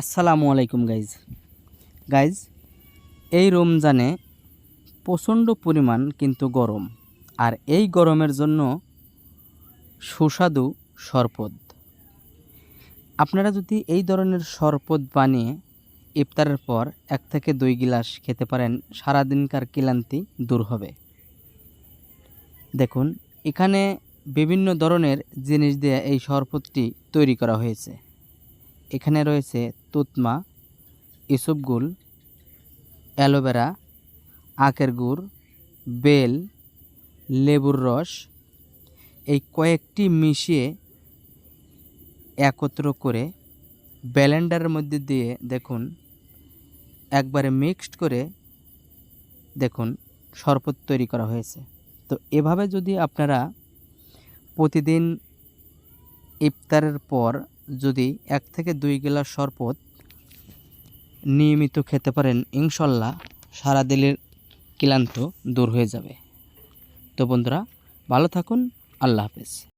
আসসালামু আলাইকুম guys guys এই রমজানে প্রচণ্ড পরিমাণ কিন্তু গরম। আর এই গরমের জন্য সুস্বাদু শরবত। আপনারা যদি এই ধরনের শরবত বানিয়ে ইফতারের পর এক থেকে দুই গিলাস খেতে পারেন, সারাদিনকার ক্লান্তি দূর হবে। দেখুন, এখানে বিভিন্ন ধরনের জিনিস দিয়ে এই শরবতটি তৈরি করা হয়েছে। এখানে রয়েছে তুতমা ইসবগুল অ্যালোভেরা, আখের গুড়, বেল, লেবুর রস, এই কয়েকটি মিশিয়ে একত্র করে ব্যালেন্ডারের মধ্যে দিয়ে দেখুন, একবারে মিক্সড করে দেখুন শরবত তৈরি করা হয়েছে। তো এভাবে যদি আপনারা প্রতিদিন ইফতারের পর যদি এক থেকে দুই গেলাস শরবত নিয়মিত খেতে পারেন, ইনশাল্লাহ সারা দিলের ক্লান্ত দূর হয়ে যাবে। তো বন্ধুরা, ভালো থাকুন, আল্লাহ হাফেজ।